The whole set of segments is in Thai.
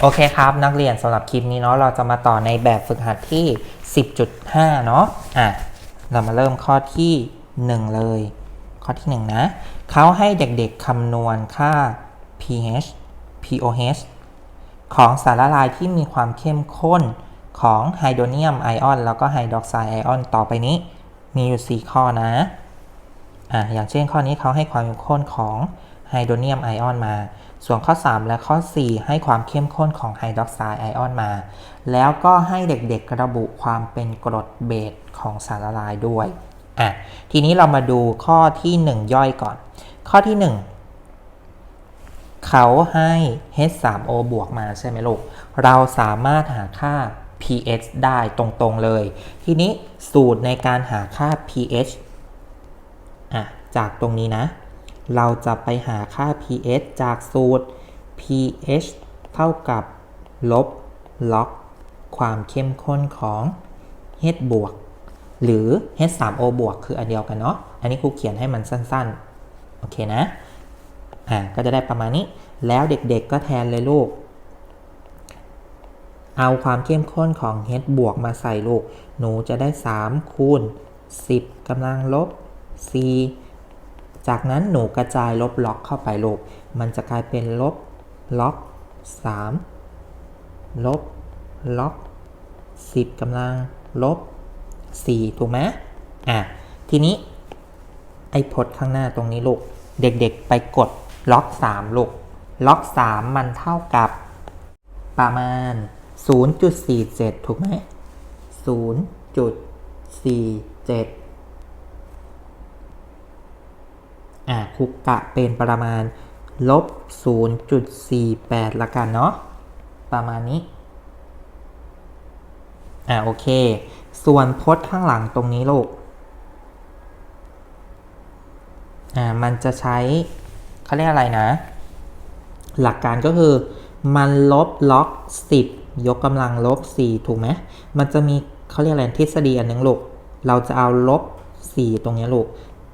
โอเคครับ นักเรียนสำหรับคลิปนี้เนาะเราจะมาต่อในแบบฝึกหัดที่ 10.5 เนาะอะเรามาเริ่มข้อที่ 1 เลย ข้อที่ 1 นะเขาให้เด็กๆคำนวณค่า pH pOH ของสารละลายที่มีความเข้มข้นของไฮโดรเนียมไอออนแล้วก็ไฮดรอกไซด์ไอออนต่อไปนี้ มีอยู่ 4 ข้อนะอะอย่างเช่นข้อนี้เขาให้ความเข้มข้นของไฮโดรเนียมไอออนมา ส่วนข้อ 3 และข้อ 4 ให้ความเข้มข้นของไฮดรอกไซด์ไอออนมา แล้วก็ให้เด็กๆระบุความเป็นกรดเบสของสารละลายด้วยอะทีนี้เรามาดูข้อที่ 1 ย่อยก่อน ข้อที่ 1 เขาให้ H3O บวกมาใช่ไหมลูก เราสามารถหาค่า pH ได้ตรงๆเลย ทีนี้สูตรในการหาค่า pH อะจากตรงนี้นะ เราจะไปหาค่า pH จากสูตร pH เท่ากับ ลบ ล็อก ความเข้มข้นของ H บวก หรือ H3O บวกคืออันเดียวกันเนาะ อันนี้ครูเขียนให้มันสั้นๆ โอเคนะ อ่า ก็จะได้ประมาณนี้ แล้วเด็กๆก็แทนเลยลูก เอาความเข้มข้นของ H บวกมาใส่ลูก หนูจะได้ 3 คูณ 10กำลังลบ 4 จากนั้นหนูกระจายลบล็อกเข้าไปลูก มันจะกลายเป็นลบล็อก3ลบล็อก10กำลังลบ4ถูกไหมอะ ทีนี้ ไอ้พจน์ข้างหน้าตรงนี้ลูก เด็กๆไปกดล็อก3ลูก ล็อก 3 มันเท่ากับประมาณ 0.47 ถูกไหม0.47 อะคุกกะเป็นประมาณลบ 0.48 ละกันเนาะประมาณนี้ อะโอเค ส่วนพจน์ข้างหลังตรงนี้ลูก อ่ามันจะใช้เขาเรียกอะไรนะ หลักการก็คือ มันลบล็อก 10 ยกกำลังลบ 4 ถูกไหมมันจะมีเขาเรียกอะไรทฤษฎีอันหนึงลูก เราจะเอาลบ 4 ตรงนี้ลูก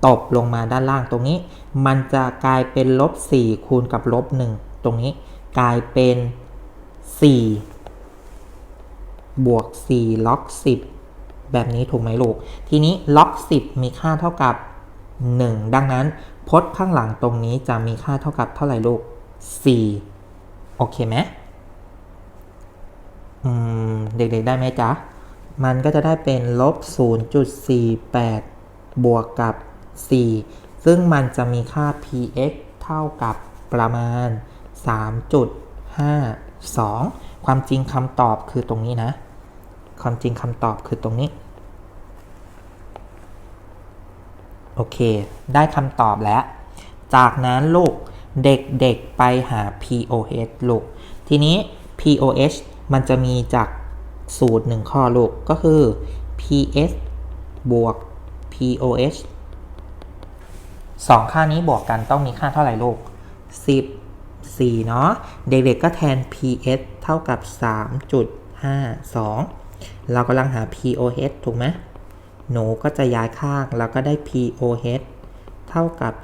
ตบลงมาด้านล่างตรงนี้ มันจะกลายเป็นลบ4คูณกับลบ1ตรงนี้ กลายเป็น 4 บวก4ล็อก 10 แบบนี้ถูกไหมลูก ทีนี้ล็อก 10 มีค่าเท่ากับ 1 ดังนั้นพจน์ข้างหลังตรงนี้จะมีค่าเท่ากับเท่าไหร่ลูก 4 โอเคไหมอืมเด็กๆได้ไหมจ๊ะ มันก็จะได้เป็นลบ 0.48 บวกกับ 4 ซึ่งมันจะมีค่า px เท่ากับประมาณ 3.52 ความจริงคำตอบคือตรงนี้นะ ความจริงคำตอบคือตรงนี้ โอเค ได้คำตอบแล้ว จากนั้นลูกเด็กๆไปหา POH ลูก ทีนี้ POH มันจะมีจากสูตรหนึ่งข้อลูกก็คือ PS บวก POH สองค่านี้บวกกันต้องมีค่าเท่าไหร่ลูก10 4เนาะ เด็กๆก็แทน PS เท่ากับ 3.52 เรากำลังหา POH ถูกไหมหนูก็จะย้ายข้างแล้วก็ได้ POH เท่ากับ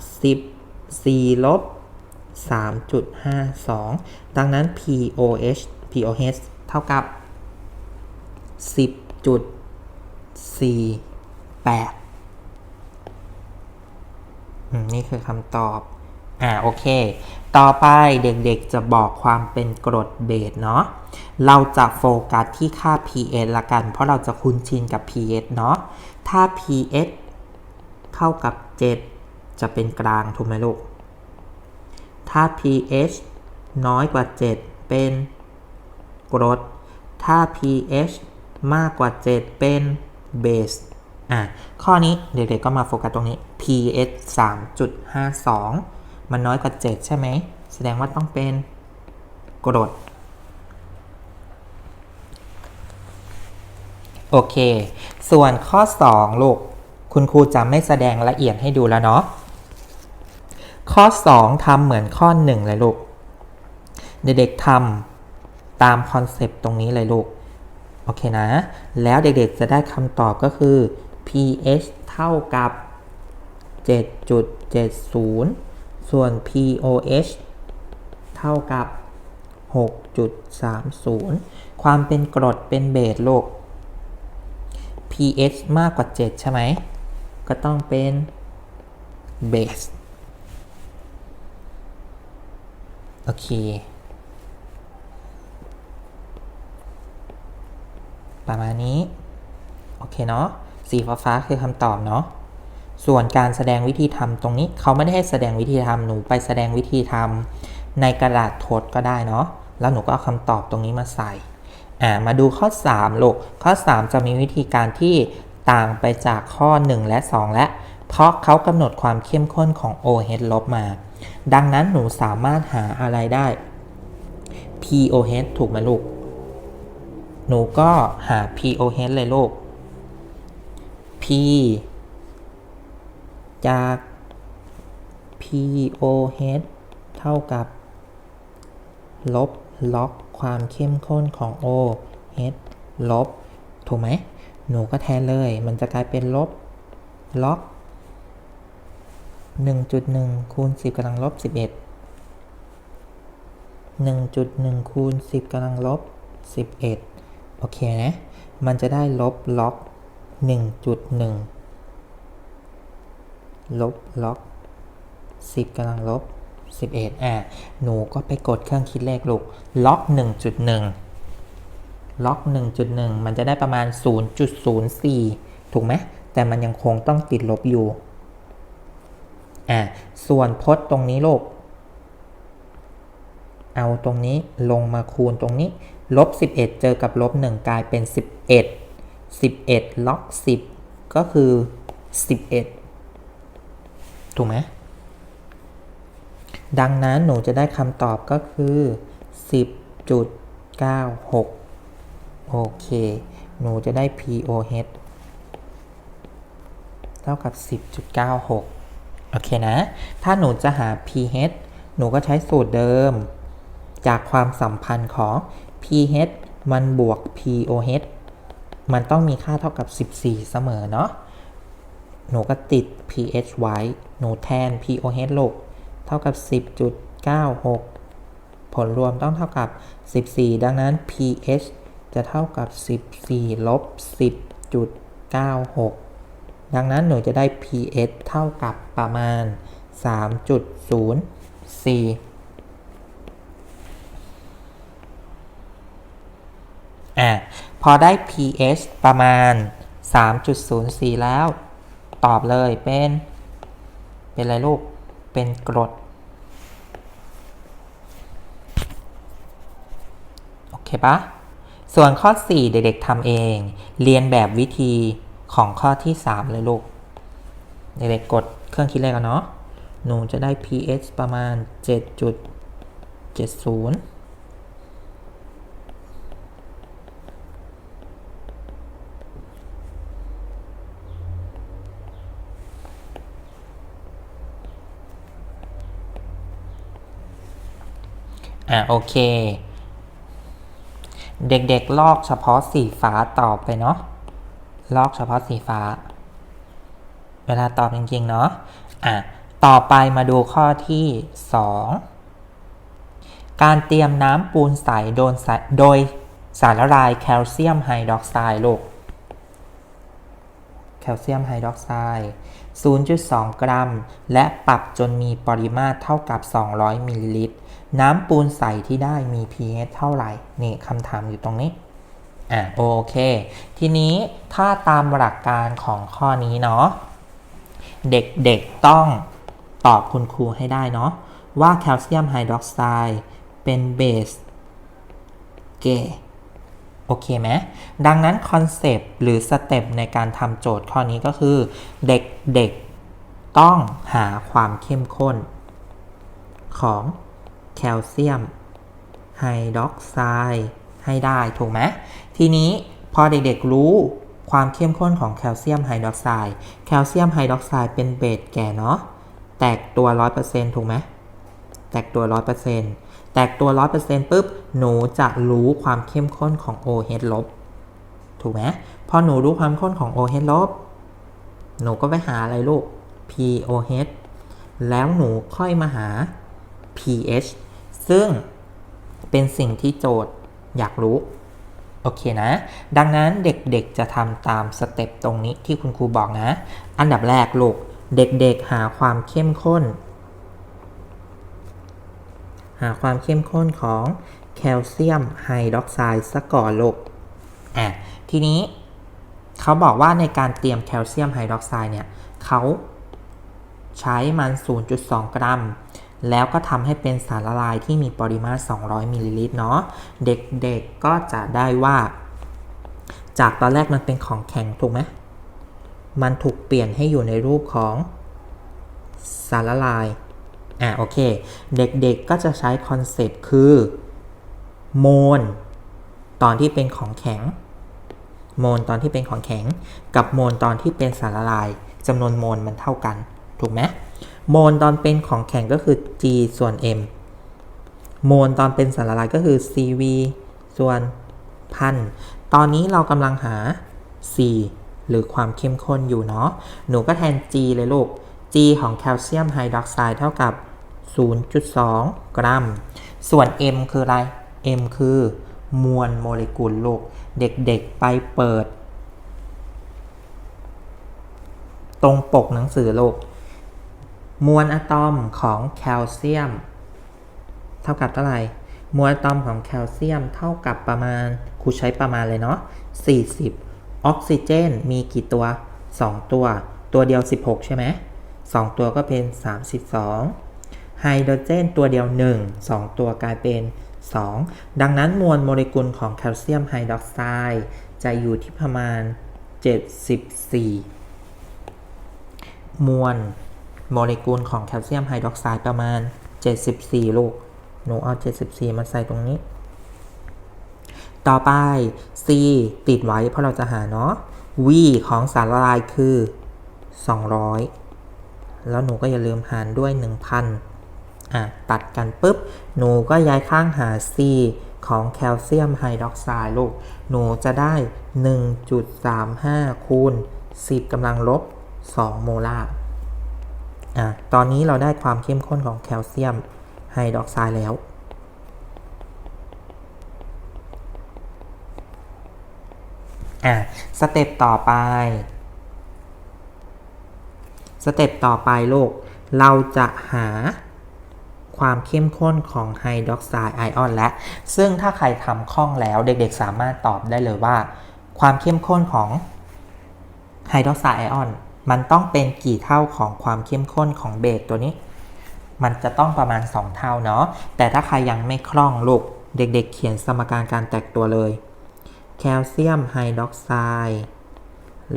10 4ลบ 3.52 ดังนั้น POH POH เท่ากับ 10.48 นี่คือคำตอบ อ่าโอเค ต่อไปเด็กๆจะบอกความเป็นกรดเบสเนาะ เราจะโฟกัสที่ค่า pH ละกัน เพราะเราจะคุ้นชินกับ pH เนาะ ถ้า pH เท่ากับ 7 จะเป็นกลางถูกไหมลูก ถ้า pH น้อยกว่า 7 เป็นกรด ถ้า pH มากกว่า 7 เป็นเบส อะข้อนี้เด็กๆก็มาโฟกัสตรงนี้ pH 3.52 มันน้อยกว่า 7 ใช่ไหม แสดงว่าต้องเป็นกรด โอเค ส่วนข้อ 2 ลูก คุณครูจะไม่แสดงละเอียดให้ดูแล้วเนาะ ข้อ 2ทำเหมือนข้อ 1 เลยลูก เด็กๆทำตามคอนเซปต์ตรงนี้เลยลูก โอเคนะ แล้วเด็กๆจะได้คำตอบก็คือ pH เท่ากับ 7.70 ส่วน pOH เท่ากับ 6.30 ความเป็นกรดเป็นเบสโลก pH มากกว่า 7 ใช่ไหม ก็ต้องเป็นเบสโอเค ประมาณนี้ โอเคเนาะ สีฟ้าคือคำตอบเนาะส่วนการแสดงวิธีทำตรงนี้เขาไม่ได้ให้แสดงวิธีทำหนูไปแสดงวิธีทำในกระดาษทดก็ได้เนาะแล้วหนูก็เอาคำตอบตรงนี้มาใส่อ่ามาดูข้อ3ลูกข้อ 3 จะมีวิธีการที่ต่างไปจากข้อ 1 และ 2 และ เพราะเขากำหนดความเข้มข้นของ OH ลบมา ดังนั้นหนูสามารถหาอะไรได้ POH ถูกไหมลูก หนูก็หา POH เลยลูก จาก POH เท่ากับ ลบล็อกความเข้มข้นของ OH ลบ ถูกไหม หนูก็แทนเลย มันจะกลายเป็นลบล็อก 1.1 คูณ 10กำลังลบ 11 1.1 คูณ 10กำลังลบ 11 โอเคนะ มันจะได้ลบล็อก 1.1 ลบล็อก 10กำลังลบ 11 อะ หนูก็ไปกดเครื่องคิดเลขลูก ล็อก 1.1 ล็อก 1.1 มันจะได้ประมาณ 0.04 ถูกไหม แต่มันยังคงต้องติดลบอยู่ อะ ส่วนพจน์ตรงนี้ลูก เอาตรงนี้ลงมาคูณตรงนี้ ลบ 11 เจอกับลบ 1 กลายเป็น 11 11 ล็อก 10 ก็คือ 11 ถูกไหม ดังนั้นหนูจะได้คำตอบก็คือ 10.96 โอเค หนูจะได้ POH เท่ากับ 10.96 โอเคนะ ถ้าหนูจะหา pH หนูก็ใช้สูตรเดิม จากความสัมพันธ์ของ pH มันบวก pOH มันต้องมีค่าเท่ากับ 14 เสมอเนาะ หนูก็ติด pH ไว้ หนูแทน pOH ลกเท่ากับ 10.96 ผลรวมต้องเท่ากับ 14 ดังนั้น pH จะเท่ากับ 14 ลบ 10.96 ดังนั้นหนูจะได้ pH เท่ากับประมาณ 3.04อะ พอได้ pH ประมาณ 3.04 แล้ว ตอบเลยเป็น เป็นอะไรลูก เป็นกรด โอเคปะส่วนข้อ 4 เด็กๆทำเอง เรียนแบบวิธีของข้อที่ 3 เลยลูก เด็กๆกดเครื่องคิดเลขกันเนาะ หนูจะได้ pH ประมาณ 7.70 อะโอเค เด็กๆลอกเฉพาะสีฟ้าตอบไปเนาะลอกเฉพาะสีฟ้า เวลาตอบจริงๆเนาะอะต่อไปมาดูข้อที่ 2 การเตรียมน้ำปูนใสโดนใสโดยสารละลายแคลเซียมไฮดรอกไซด์ลูกแคลเซียมไฮดรอกไซด์ 0.2 กรัม และปรับจนมีปริมาตรเท่ากับ 200 มิลลิลิตร น้ำปูนใสที่ได้มี pH เท่าไหร่ นี่คำถามอยู่ตรงนี้ อะโอเค ทีนี้ถ้าตามหลักการของข้อนี้เนาะ เด็กๆต้องตอบคุณครูให้ได้เนาะ ว่าแคลเซียมไฮดรอกไซด์เป็นเบสเกโอเคไหมดังนั้นคอนเซปต์หรือสเต็ปในการทำโจทย์ข้อนี้ก็คือ เด็กๆต้องหาความเข้มข้นของ แคลเซียมไฮดรอกไซด์ให้ได้ถูกไหมทีนี้พอเด็กๆรู้ความเข้มข้นของแคลเซียมไฮดรอกไซด์แคลเซียมไฮดรอกไซด์เป็นเบสแก่เนาะแตกตัว 100%ถูกไหมแตกตัว 100%แตกตัว 100%ปุ๊บ หนูจะรู้ความเข้มข้นของ OH ลบ ถูกไหมพอหนูรู้ความข้นของ OH ลบ หนูก็ไปหาอะไรลูก POH แล้วหนูค่อยมาหา pH ซึ่งเป็นสิ่งที่โจทย์อยากรู้ โอเคนะ ดังนั้นเด็กๆจะทำตามสเต็ปตรงนี้ที่คุณครูบอกนะ อันดับแรกลูก เด็กๆหาความเข้มข้น หาความเข้มข้นของแคลเซียมไฮดรอกไซด์ซะก่อนลูกอะทีนี้เขาบอกว่าในการเตรียมแคลเซียมไฮดรอกไซด์เนี่ยเขาใช้มัน 0.2 กรัม แล้วก็ทำให้เป็นสารละลายที่มีปริมาตร 200มิลลิลิตรเนาะเด็กๆก็จะได้ว่า จากตอนแรกมันเป็นของแข็งถูกไหมมันถูกเปลี่ยนให้อยู่ในรูปของสารละลายอะโอเค เด็กๆก็จะใช้คอนเซปต์คือโมลตอนที่เป็นของแข็ง โมลตอนที่เป็นของแข็ง กับโมลตอนที่เป็นสารละลายจำนวนโมลมันเท่ากัน ถูกไหม โมลตอนเป็นของแข็งก็คือ G ส่วน M โมลตอนเป็นสารละลายก็คือ CV ส่วนพัน ตอนนี้เรากำลังหา C หรือความเข้มข้นอยู่เนาะ หนูก็แทน G เลยลูก G ของแคลเซียมไฮดรอกไซด์เท่ากับ 0.2 กรัม ส่วน M คืออะไร M คือมวลโมเลกุลลูก เด็กๆไปเปิด ตรงปกหนังสือโลก มวลอะตอมของแคลเซียม เท่ากับเท่าไหร่ มวลอะตอมของแคลเซียมเท่ากับประมาณครูใช้ประมาณเลยเนาะ40 ออกซิเจน มีกี่ตัว 2 ตัว ตัวเดียว 16 ใช่ไหม2ตัวก็เป็น 32 ไฮโดรเจน ตัวเดียว 1 2 ตัวกลายเป็น 2 ดังนั้นมวลโมเลกุลของแคลเซียมไฮดรอกไซด์จะอยู่ที่ประมาณ 74 มวล โมเลกุลของแคลเซียมไฮดรอกไซด์ประมาณ 74 ลูก หนูเอา 74 มาใส่ตรงนี้ ต่อไป C ติดไว้เพราะเราจะหาเนาะ V ของสารละลายคือ 200 แล้วหนูก็อย่าลืมหารด้วย 1,000 อะ ตัดกันปุ๊บ หนูก็ย้ายข้างหา C ของแคลเซียมไฮดรอกไซด์ลูก หนูจะได้ 1.35 คูณ 10กำลังลบ 2 โมลาร์ อะตอนนี้เราได้ความเข้มข้นของแคลเซียมไฮดรอกไซด์แล้ว อะสเต็ปต่อไป สเต็ปต่อไปลูกเราจะหาความเข้มข้นของไฮดรอกไซด์ไอออนและ ซึ่งถ้าใครทำคล่องแล้วเด็กๆสามารถตอบได้เลยว่า ความเข้มข้นของไฮดรอกไซด์ไอออน มันต้องเป็นกี่เท่าของความเข้มข้นของเบสตัวนี้ มันจะต้องประมาณ 2 เท่าเนาะ แต่ถ้าใครยังไม่คล่องลูก เด็กๆเขียนสมการการแตกตัวเลย แคลเซียมไฮดรอกไซด์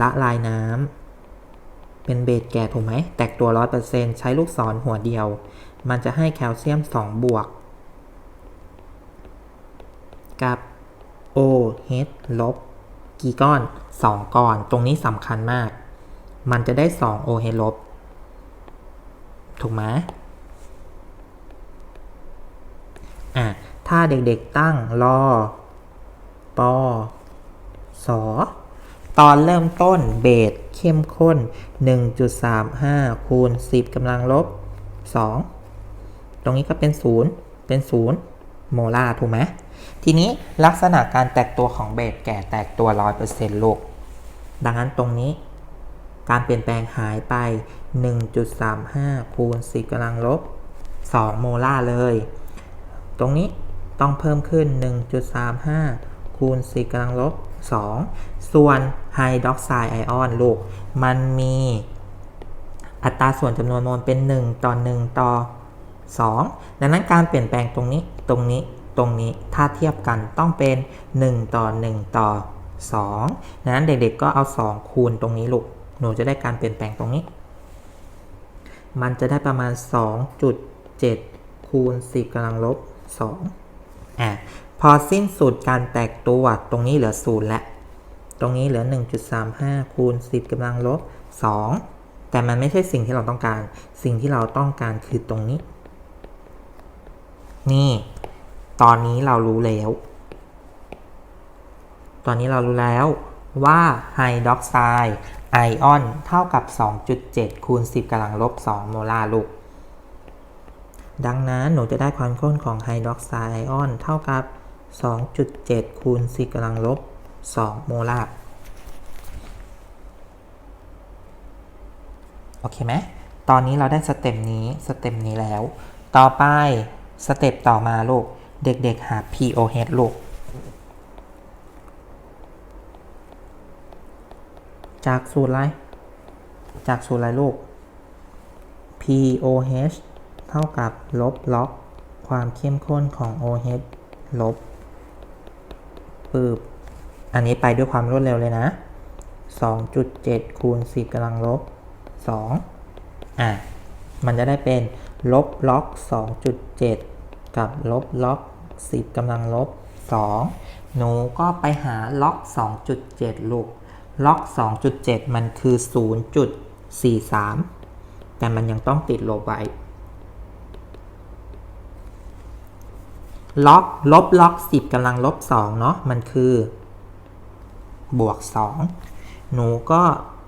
ละลายน้ำ เป็นเบสแก่ถูกไหม แตกตัว 100%ใช้ลูกศรหัวเดียว มันจะให้แคลเซียม 2 บวก กับ OH ลบกี่ก้อน 2 ก้อน ตรงนี้สำคัญมาก มันจะได้ 2 OH ลบ ถูกไหมอะ ถ้าเด็กๆตั้งรอปอสอตอนเริ่มต้นเบสเข้มข้น 1.35 คูณ 10กำลังลบ 2 ตรงนี้ก็เป็น 0 เป็น 0 โมลาร์ถูกไหมทีนี้ลักษณะการแตกตัวของเบสแก่แตกตัว 100%ลูก ดังนั้นตรงนี้ การเปลี่ยนแปลงหายไป 1.35 คูณ 10กำลังลบ 2 โมลาร์เลย ตรงนี้ต้องเพิ่มขึ้น 1.35 คูณ 10กำลังลบ 2 ส่วนไฮดรอกไซด์ไอออนลูก มันมีอัตราส่วนจำนวนโมลเป็น 1 ต่อ 1 ต่อ 2 ดังนั้นการเปลี่ยนแปลงตรงนี้ตรงนี้ตรงนี้ถ้าเทียบกันต้องเป็น 1 ต่อ 1 ต่อ2ดังนั้นเด็กๆก็เอา 2 คูณตรงนี้ลูก หนูจะได้การเปลี่ยนแปลงตรงนี้ มันจะได้ประมาณ 2.7 คูณ 10กำลังลบ2อะพอสิ้นสุดการแตกตัวตรงนี้เหลือ0แล้วตรงนี้เหลือ 1.35 คูณ 10กำลังลบ 2 แต่มันไม่ใช่สิ่งที่เราต้องการ สิ่งที่เราต้องการคือตรงนี้ นี่ ตอนนี้เรารู้แล้ว ตอนนี้เรารู้แล้ว ว่าไฮดรอกไซด์ไอออนเท่ากับ 2.7 คูณ 10กำลังลบ 2 โมลาร์ลูก ดังนั้นหนูจะได้ความข้นของไฮดรอกไซด์ไอออนเท่ากับ 2.7 คูณ 10กำลังลบ 2 โมลาร์โอเคไหมตอนนี้เราได้สเต็ปนี้ สเต็ปนี้แล้ว ต่อไป สเต็ปต่อมาลูก เด็กๆ หา POH ลูก จากสูตรอะไร จากสูตรอะไรลูก POH เท่ากับลบล็อกความเข้มข้นของ OH ลบปืบอันนี้ไปด้วยความรวดเร็วเลยนะ 2.7 คูณ 10กำลังลบ 2 อะ มันจะได้เป็นลบล็อก 2.7 กับลบล็อก 10กำลังลบ 2 หนูก็ไปหาล็อก 2.7 ลูก ล็อก 2.7 มันคือ 0.43 แต่มันยังต้องติดลบไว้ ล็อกลบล็อก 10กำลังลบ 2 เนาะ มันคือบวก 2 หนูก็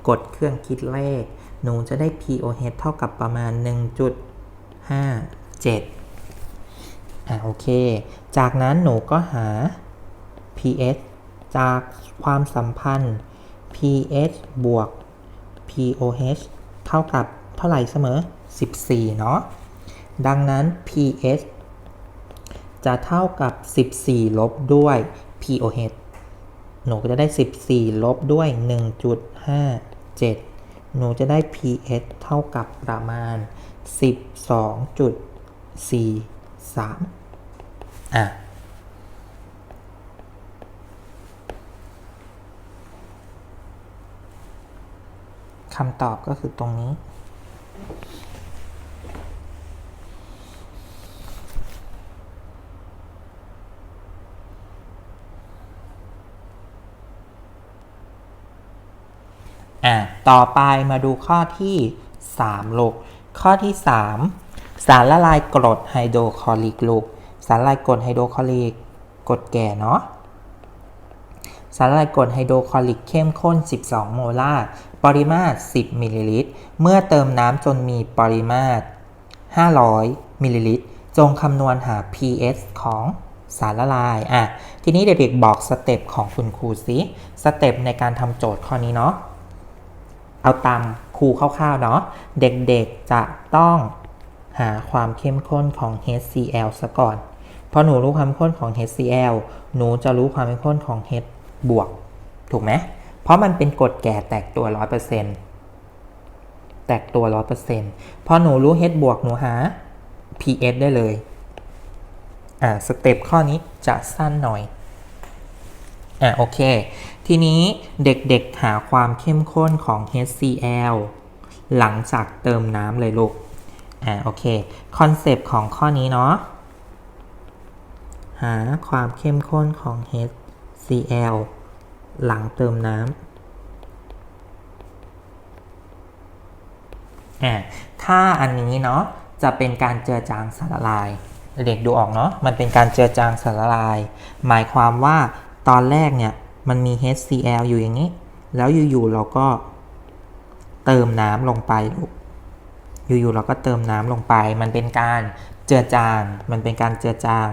กดเครื่องคิดเลข หนูจะได้ POH เท่ากับประมาณ 1.57 อะโอเค จากนั้นหนูก็หา pH จากความสัมพันธ์ pH บวก POH เท่ากับเท่าไหร่เสมอ 14 เนาะ ดังนั้น pH จะเท่ากับ 14 ลบด้วย POH หนูก็จะได้ 14 ลบด้วย 1.57 หนูจะได้ pH เท่ากับประมาณ 12.43 อะ คำตอบก็คือตรงนี้ อะ ต่อไปมาดูข้อที่3ลูกข้อที่ 3 สารละลายกรดไฮโดรคลอริกลูกสารละลายกรดไฮโดรคลอริกกรดแก่เนาะสารละลายกรดไฮโดรคลอริกเข้มข้น 12 โมลาร์ ปริมาตร 10มิลลิลิตร เมื่อเติมน้ำจนมีปริมาตร 500มิลลิลิตร จงคำนวณหา pH ของสารละลาย อะ ทีนี้เด็กๆบอกสเต็ปของคุณครูสิสเต็ปในการทำโจทย์ข้อนี้เนาะ เอาตามครูคร่าวๆเนาะ เด็กๆจะต้องหาความเข้มข้นของ HCl ซะก่อนพอหนูรู้ความเข้มข้นของ HCl หนูจะรู้ความเข้มข้นของ H บวก ถูกไหม เพราะมันเป็นกรดแก่แตกตัว100%แตกตัว100%พอหนูรู้ H บวกหนูหา pH ได้เลยอ่าสเต็ปข้อนี้จะสั้นหน่อยอะโอเค ทีนี้เด็กๆหาความเข้มข้นของ HCl หลังจากเติมน้ำเลยลูกอ่าโอเคคอนเซปต์ของข้อนี้เนาะหาความเข้มข้นของ HCl หลังเติมน้ำถ้าอันนี้เนาะจะเป็นการเจือจางสารละลาย เด็กดูออกเนาะมันเป็นการเจือจางสารละลาย หมายความว่าตอนแรกเนี่ยมันมี HCl อยู่อย่างนี้ แล้วอยู่ๆเราก็เติมน้ำลงไปลูกอยู่ๆเราก็เติมน้ำลงไป มันเป็นการเจือจาง มันเป็นการเจือจาง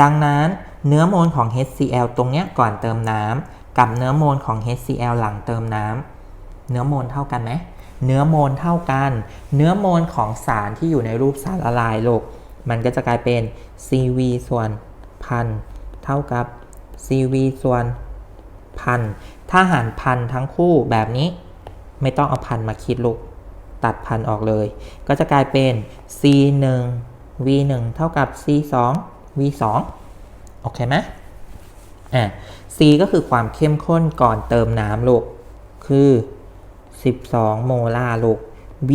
ดังนั้นเนื้อโมลของ HCl ตรงเนี้ยก่อนเติมน้ำ กับเนื้อโมลของ HCl หลังเติมน้ำเนื้อโมลเท่ากันไหมเนื้อโมลเท่ากัน เนื้อโมลของสารที่อยู่ในรูปสารละลายลูกมันก็จะกลายเป็น CV ส่วนพันเท่ากับ CV ส่วนพันถ้าหารพันทั้งคู่แบบนี้ ไม่ต้องเอาพันมาคิดลูก ตัดพันออกเลย ก็จะกลายเป็น C 1 V 1 เท่ากับ C 2 V 2 โอเคไหม อะ C ก็คือความเข้มข้นก่อนเติมน้ำลูก คือ 12 โมลาร์ลูก V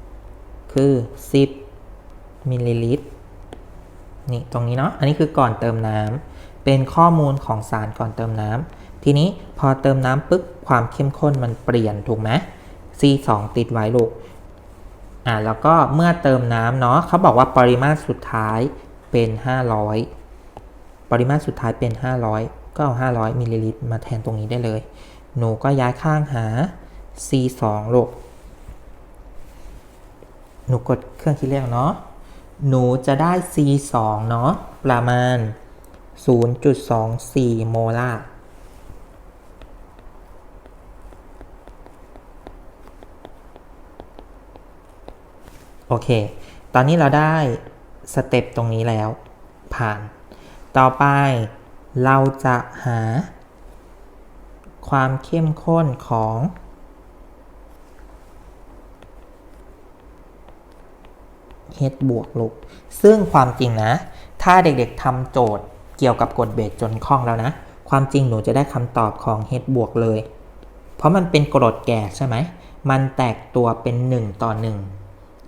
1คือ 10 มิลลิลิตร นี่ตรงนี้เนาะ อันนี้คือก่อนเติมน้ำ เป็นข้อมูลของสารก่อนเติมน้ำ ทีนี้พอเติมน้ำปึ๊บ ความเข้มข้นมันเปลี่ยนถูกไหม C2 ติดไว้ลูก อ่าแล้วก็เมื่อเติมน้ำเนาะเขาบอกว่าปริมาตรสุดท้ายเป็น 500 ปริมาตรสุดท้ายเป็น 500 ก็เอา 500มิลลิลิตรมาแทนตรงนี้ได้เลย หนูก็ย้ายข้างหา C2 ลูกหนูกดเครื่องคิดเลขเนาะ หนูจะได้ C 2เนาะ ประมาณ 0.24 โมลาร์โอเค ตอนนี้เราได้สเต็ปตรงนี้แล้วผ่าน ต่อไปเราจะหา ความเข้มข้นของ h บวกลูกซึ่งความจริงนะ ถ้าเด็กๆทำโจทย์เกี่ยวกับกฎเบสจนคล่องแล้วนะ ความจริงหนูจะได้คำตอบของ h บวกเลย เพราะมันเป็นกรดแก่ใช่ไหม มันแตกตัวเป็น 1 ต่อ 1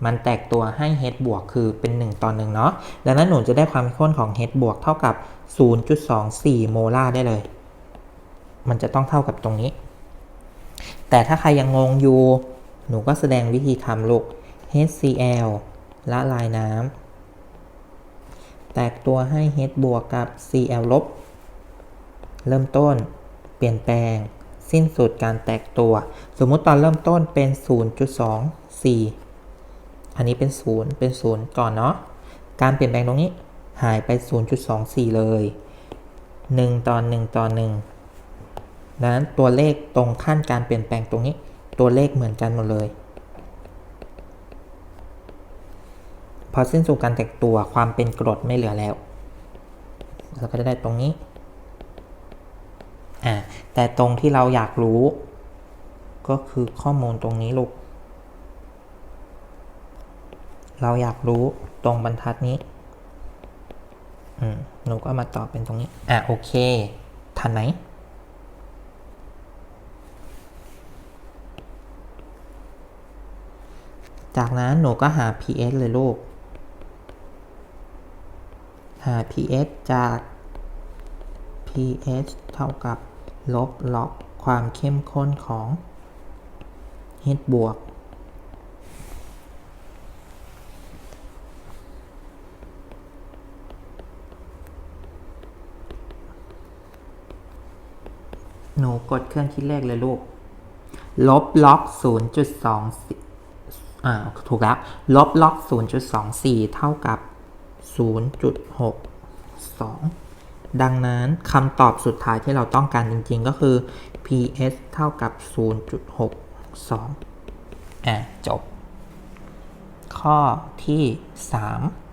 มันแตกตัวให้ h บวกคือเป็น 1 ต่อ1เนาะดังนั้นหนูจะได้ความข้นของ h บวกเท่ากับ 0.24 โมลาร์ได้เลย มันจะต้องเท่ากับตรงนี้ แต่ถ้าใครยังงงอยู่ หนูก็แสดงวิธีทำลูก HCl ละลายน้ำแตกตัวให้ H บวกกับ Cl ลบ เริ่มต้น เปลี่ยนแปลง สิ้นสุดการแตกตัว สมมุติตอนเริ่มต้นเป็น 0.24 อันนี้เป็น 0 เป็น 0 ก่อนเนาะ การเปลี่ยนแปลงตรงนี้หายไป 0.24 เลย 1 ต่อ 1 ต่อ 1 ดังนั้นตัวเลขตรงขั้นการเปลี่ยนแปลงตรงนี้ ตัวเลขเหมือนกันหมดเลย พอสิ้นสุดการแตกตัวความเป็นกรดไม่เหลือแล้ว เราก็จะได้ตรงนี้ อ่า แต่ตรงที่เราอยากรู้ ก็คือข้อมูลตรงนี้ลูก เราอยากรู้ตรงบรรทัดนี้อืมหนูก็มาตอบเป็นตรงนี้ อะโอเค ทันไหมจากนั้นหนูก็หา pH เลยลูก หา pH จาก pH เท่ากับ ลบล็อกความเข้มข้นของ H บวก หนู กดเครื่องคิดเลขเลยลูก ลบล็อก 0.24อ่าถูกแล้ว ลบล็อก 0.24 เท่ากับ 0.62 ดังนั้นคำตอบสุดท้ายที่เราต้องการจริงๆก็คือ pH เท่ากับ 0.62อะจบ ข้อที่ 3